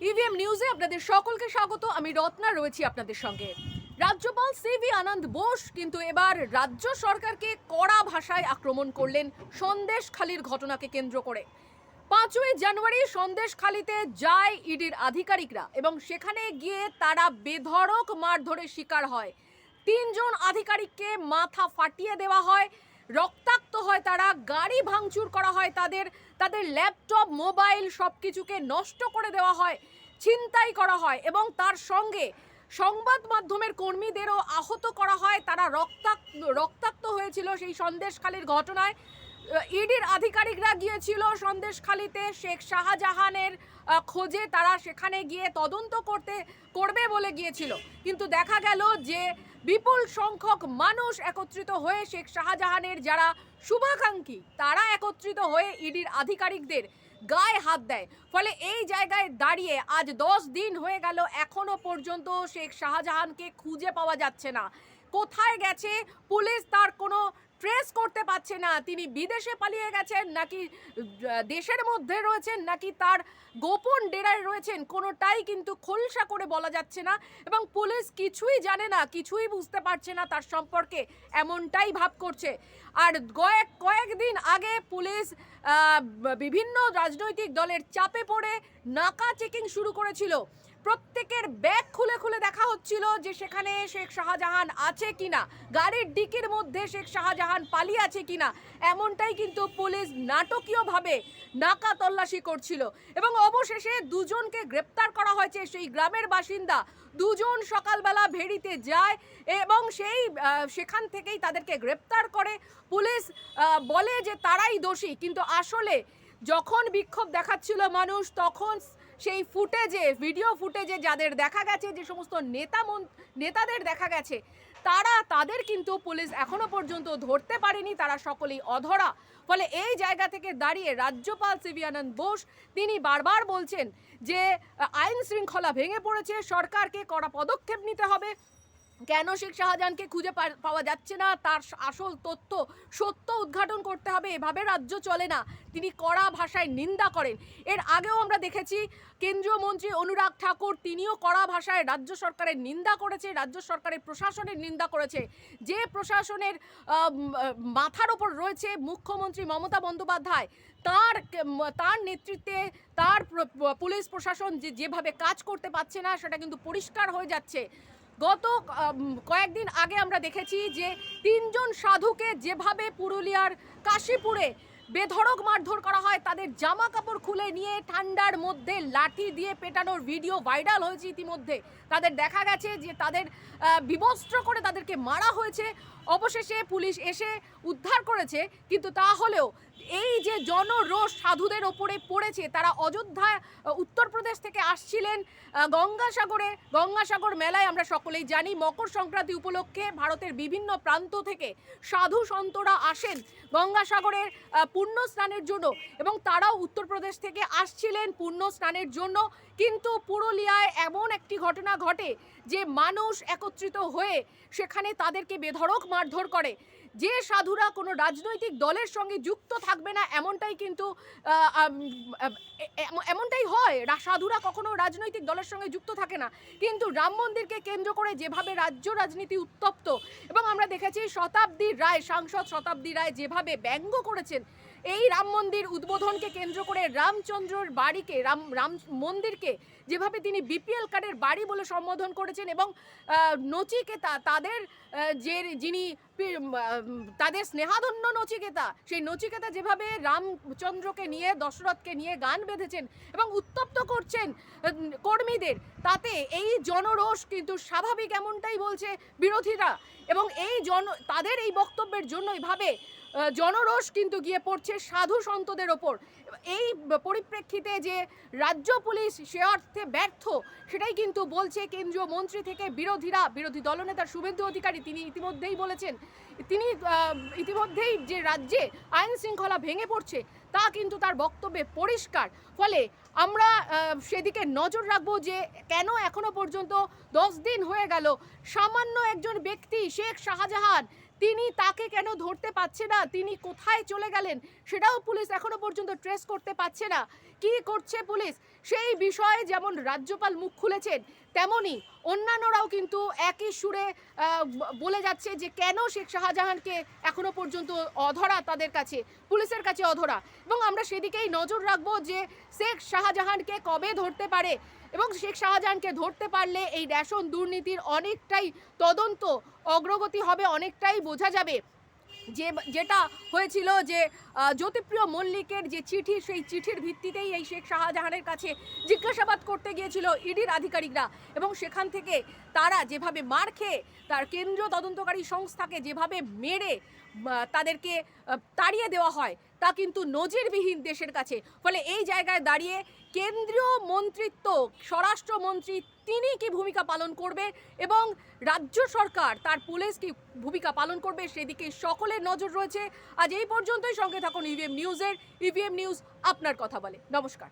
EVM নিউজে আপনাদের সকলকে স্বাগত। আমি রত্না, রয়েছি আপনাদের সঙ্গে। রাজ্যপাল সিভি আনন্দ বোস কিন্তু এবার রাজ্য সরকারকে কড়া ভাষায় আক্রমণ করলেন সন্দেশখালির ঘটনাকে কেন্দ্র করে। পাঁচই জানুয়ারি সন্দেশখালিতে যায় ইডির আধিকারিকরা এবং সেখানে গিয়ে তারা বেধড়ক মারধরের শিকার হয়। তিনজন আধিকারিককে মাথা ফাটিয়ে দেওয়া হয়। রক্তাক্ত হয় তারা, গাড়ি ভাঙচুর করা হয় তাদের তাদের ল্যাপটপ, মোবাইল সব কিছুকে নষ্ট করে দেওয়া হয়, ছিনতাই করা হয় এবং তার সঙ্গে সংবাদ মাধ্যমের কর্মীদেরও আহত করা হয়। তারা রক্তাক্ত রক্তাক্ত হয়েছিল সেই সন্দেশখালির ঘটনায়। ইডির আধিকারিকরা গিয়েছিল সন্দেশখালিতে, শেখ শাহজাহানের খোঁজে তারা সেখানে গিয়ে তদন্ত করতে, করবে বলে গিয়েছিল। কিন্তু দেখা গেল যে বিপুল সংখ্যক মানুষ একত্রিত হয়ে শেখ শাহজাহানের যারা শুভাকাঙ্ক্ষী, তারা একত্রিত হয়ে ইডির আধিকারিকদের গায়ে হাত দেয়। ফলে এই জায়গায় দাঁড়িয়ে আজ দশ দিন হয়ে গেল, এখনও পর্যন্ত শেখ শাহজাহানকে খুঁজে পাওয়া যাচ্ছে না। কোথায় গেছে? পুলিশ তার কোনো ট্রেস করতে পারছে না। তিনি বিদেশে পালিয়ে গেছেন, নাকি দেশের মধ্যে রয়েছেন, নাকি তার গোপন ডেরায় রয়েছেন, কোনোটাই কিন্তু খোলসা করে বলা যাচ্ছে না এবং পুলিশ কিছুই জানে না, কিছুই বুঝতে পারছে না তার সম্পর্কে, এমনটাই ভাব করছে। আর কয়েক কয়েকদিন আগে পুলিশ বিভিন্ন রাজনৈতিক দলের চাপে পড়ে নাকা চেকিং শুরু করেছিল। প্রত্যেকের ব্যাগ খুলে খুলে দেখা হচ্ছিল যে সেখানে শেখ শাহজাহান আছে কিনা, গাড়ির ডিকির মধ্যে শেখ শাহজাহান পালিয়ে আছে কিনা, এমনটাই কিন্তু পুলিশ নাটকীয়ভাবে নাকা তল্লাশি করছিল। এবং অবশেষে দুজনকে গ্রেপ্তার করা হয়েছে সেই গ্রামের বাসিন্দা। দুজন সকালবেলা ভেড়িতে যায় এবং সেই সেখান থেকেই তাদেরকে গ্রেপ্তার করে। পুলিশ বলে যে তারাই দোষী, কিন্তু আসলে যখন বিক্ষোভ দেখাচ্ছিল মানুষ, তখন সেই ফুটেজে ভিডিও ফুটেজে যাদের দেখা গেছে, যে সমস্ত নেতা নেতাদের দেখা গেছে, তারা, তাদের কিন্তু পুলিশ এখনও পর্যন্ত ধরতে পারেনি, তারা সকলেই অধরা। ফলে এই জায়গা থেকে দাঁড়িয়ে রাজ্যপাল সিবিয়ানন্দ বোস, তিনি বারবার বলছেন যে, আইন শৃঙ্খলা ভেঙে পড়েছে, সরকারকে কড়া পদক্ষেপ নিতে হবে। কেন শেখ শাহজাহানকে খুঁজে পাওয়া যাচ্ছে না? তার আসল তথ্য সত্য উদ্ঘাটন করতে হবে, এভাবে রাজ্য চলে না। তিনি কড়া ভাষায় নিন্দা করেন। এর আগেও আমরা দেখেছি, কেন্দ্রীয় মন্ত্রী অনুরাগ ঠাকুর তিনিও কড়া ভাষায় রাজ্য সরকারের নিন্দা করেছে, রাজ্য সরকারের প্রশাসনের নিন্দা করেছে। যে প্রশাসনের মাথার ওপর রয়েছে মুখ্যমন্ত্রী মমতা বন্দ্যোপাধ্যায়, তার তার নেতৃত্বে তার পুলিশ প্রশাসন যে, যেভাবে কাজ করতে পারছে না, সেটা কিন্তু পরিষ্কার হয়ে যাচ্ছে। গত কয়েকদিন আগে আমরা দেখেছি যে তিনজন সাধুকে যেভাবে পুরুলিয়ার কাশীপুরে বেধড়ক মারধর করা হয়, তাদের জামা কাপড় খুলে নিয়ে ঠান্ডার মধ্যে লাঠি দিয়ে পেটানোর ভিডিও ভাইরাল হয়েছে ইতিমধ্যে। তাদের দেখা গেছে যে তাদের বিবস্ত্র করে তাদেরকে মারা হয়েছে। অবশেষে পুলিশ এসে উদ্ধার করেছে, কিন্তু তা হলেও এই যে জনরোষ সাধুদের ওপরে পড়েছে, তারা অযোধ্যা উত্তরপ্রদেশ থেকে আসছিলেন গঙ্গাসাগরে। গঙ্গাসাগর মেলায় আমরা সকলেই জানি, মকর সংক্রান্তি উপলক্ষে ভারতের বিভিন্ন প্রান্ত থেকে সাধু সন্তরা আসেন গঙ্গাসাগরের পুণ্য স্নানের জন্য এবং তারাও উত্তরপ্রদেশ থেকে আসছিলেন পুণ্য স্নানের জন্য। কিন্তু পুরুলিয়ায় এমন একটি ঘটনা ঘটে যে মানুষ একত্রিত হয়ে সেখানে তাদেরকে বেধড়ক মারধর করে। যে সাধুরা কোনো রাজনৈতিক দলের সঙ্গে যুক্ত থাকবে না, এমনটাই কিন্তু এমনটাই হয়। সাধুরা কখনো রাজনৈতিক দলের সঙ্গে যুক্ত থাকে না। কিন্তু রাম মন্দিরকে কেন্দ্র করে যেভাবে রাজ্য রাজনীতি উত্তপ্ত, এবং আমরা দেখেছি শতাব্দী রায়, সাংসদ শতাব্দী রায় যেভাবে ব্যঙ্গ করেছেন, এই রাম মন্দির উদ্বোধনকে কেন্দ্র করে রামচন্দ্রর বাড়িকে, রাম রাম মন্দিরকে যেভাবে তিনি বিপিএল কার্ডের বাড়ি বলে সম্বোধন করেছেন এবং নচিকেতা, তাদের যে, যিনি তাদের স্নেহাধন্য নচিকেতা। সেই নচিকেতা যেভাবে রামচন্দ্রকে নিয়ে দশরথকে নিয়ে গান বেঁধেছেন এবং উত্তপ্ত করছেন কর্মীদের তাতে এই জনরোষ কিন্তু স্বাভাবিক এমনটাই বলছে বিরোধীরা। এবং এই জন তাদের এই বক্তব্যের জন্য ভাবে আহ, জনরোষ কিন্তু গিয়ে পড়ছে সাধু সন্তদের ওপর। এই পরিপ্রেক্ষিতে যে রাজ্য পুলিশ সে অর্থে ব্যর্থ সেটাই কিন্তু বলছে কেন্দ্রীয় মন্ত্রী থেকে বিরোধীরা বিরোধী দলনেতা শুভেন্দু অধিকারী। তিনি ইতিমধ্যেই বলেছেন তিনি ইতিমধ্যেই যে রাজ্যে আইন শৃঙ্খলা ভেঙে পড়ছে, তা কিন্তু তার বক্তব্যে পরিষ্কার। ফলে আমরা সেদিকে নজর রাখব যে কেন এখনও পর্যন্ত দশ দিন হয়ে গেল, সামান্য একজন ব্যক্তি, শেখ শাহজাহান, তিনি তাকে কেন ধরতে পারছে না, তিনি কোথায় চলে গেলেন, সেটাও পুলিশ এখনও পর্যন্ত ট্রেস করতে পারছে না। কি করছে পুলিশ? সেই বিষয়ে যেমন রাজ্যপাল মুখ খুলেছেন তেমনি অন্যান্যরাও কিন্তু একই সুরে বলে যাচ্ছে যে কেন শেখ শাহজাহানকে এখনও পর্যন্ত অধরা তাদের কাছে, পুলিশের কাছে অধরা। এবং আমরা সেদিকেই নজর রাখব যে শেখ শাহজাহানকে কবে ধরতে পারে এবং শেখ শাহজাহানকে ধরতে পারলে এই রেশন দুর্নীতির অনেকটাই তদন্ত অগ্রগতি হবে, অনেকটাই বোঝা যাবে। যে যেটা হয়েছিল যে জ্যোতিপ্রিয় মল্লিকের যে চিঠি, সেই চিঠির ভিত্তিতেই এই শেখ শাহজাহানের কাছে জিজ্ঞাসাবাদ করতে গিয়েছিল ইডির আধিকারিকরা এবং সেখান থেকে তারা যেভাবে মার খেয়ে তার কেন্দ্রীয় তদন্তকারী সংস্থাকে যেভাবে মেরে তাদেরকে তাড়িয়ে দেওয়া হয় তা কিন্তু নজিরবিহীন দেশের কাছে। ফলে এই জায়গায় দাঁড়িয়ে কেন্দ্রীয় মন্ত্রিত্ব, স্বরাষ্ট্রমন্ত্রী তিনি কি ভূমিকা পালন করবে এবং রাজ্য সরকার তার পুলিশ কি ভূমিকা পালন করবে সেদিকে সকলের নজর রয়েছে। আজ এই পর্যন্তই সঙ্গে থাকুন ইভিএম নিউজের ইভিএম নিউজ আপনার কথা বলে। নমস্কার।